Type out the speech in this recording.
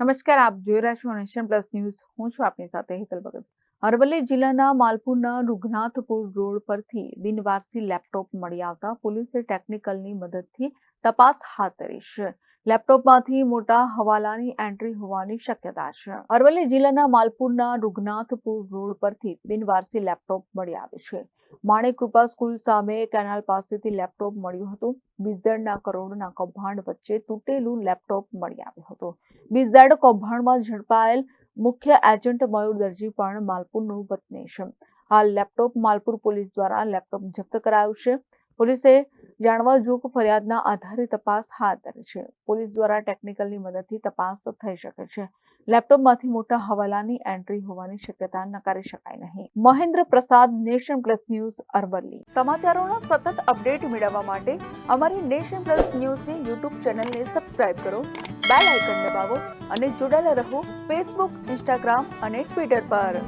નમસ્કાર, આપ જોઈ રહ્યા છો નેશન પ્લસ ન્યૂઝ. હું છું આપની સાથે હેતલ ભગત. અરવલ્લી જિલ્લાના માલપુરના રુઘનાથપુર રોડ પરથી બિનવારસી લેપટોપ મળી આવતા પોલીસે ટેકનિકલની મદદથી તપાસ હાથ ધરી છે. લેપટોપમાંથી મોટા હવાલાની એન્ટ્રી હોવાની શક્યતા છે. અરવલ્લી જિલ્લાના માલપુરના રૂગનાથપુર રોડ પરથી બિનવારસી લેપટોપ મળી આવે છે. માણેક કૃપા સ્કૂલ સામે કેનાલ પાસેથી લેપટોપ મળ્યું હતું. બીઝેડના કરોડના કૌભાંડ વચ્ચે તૂટેલું લેપટોપ મળી આવ્યું હતું. બીઝેડ કૌભાંડમાં ઝડપાયેલ મુખ્ય એજન્ટ મયુર દરજી પણ માલપુરનું વતની છે હાલ લેપટોપ માલપુર પોલીસ દ્વારા લેપટોપ જપ્ત કરાયું છે. પોલીસે જાણવા જોગ ફરિયાદના આધારે તપાસ હાથ ધરે છે. પોલીસ દ્વારા ટેકનિકલની મદદથી તપાસ થઈ શકે છે. લેપટોપમાંથી મોટા હવાલાની એન્ટ્રી હોવાની શક્યતા નકારી શકાય નહીં. મહેન્દ્ર પ્રસાદ, નેશન પ્લસ ન્યૂઝ, અરવલ્લી. સમાચારોના સતત અપડેટ મેળવવા માટે અમારી નેશન પ્લસ ન્યૂઝની યુટ્યુબ ચેનલને સબસ્ક્રાઇબ કરો, બેલ આઇકન દબાવો અને જોડાયેલા રહો ફેસબુક, ઇન્સ્ટાગ્રામ અને ટ્વિટર પર.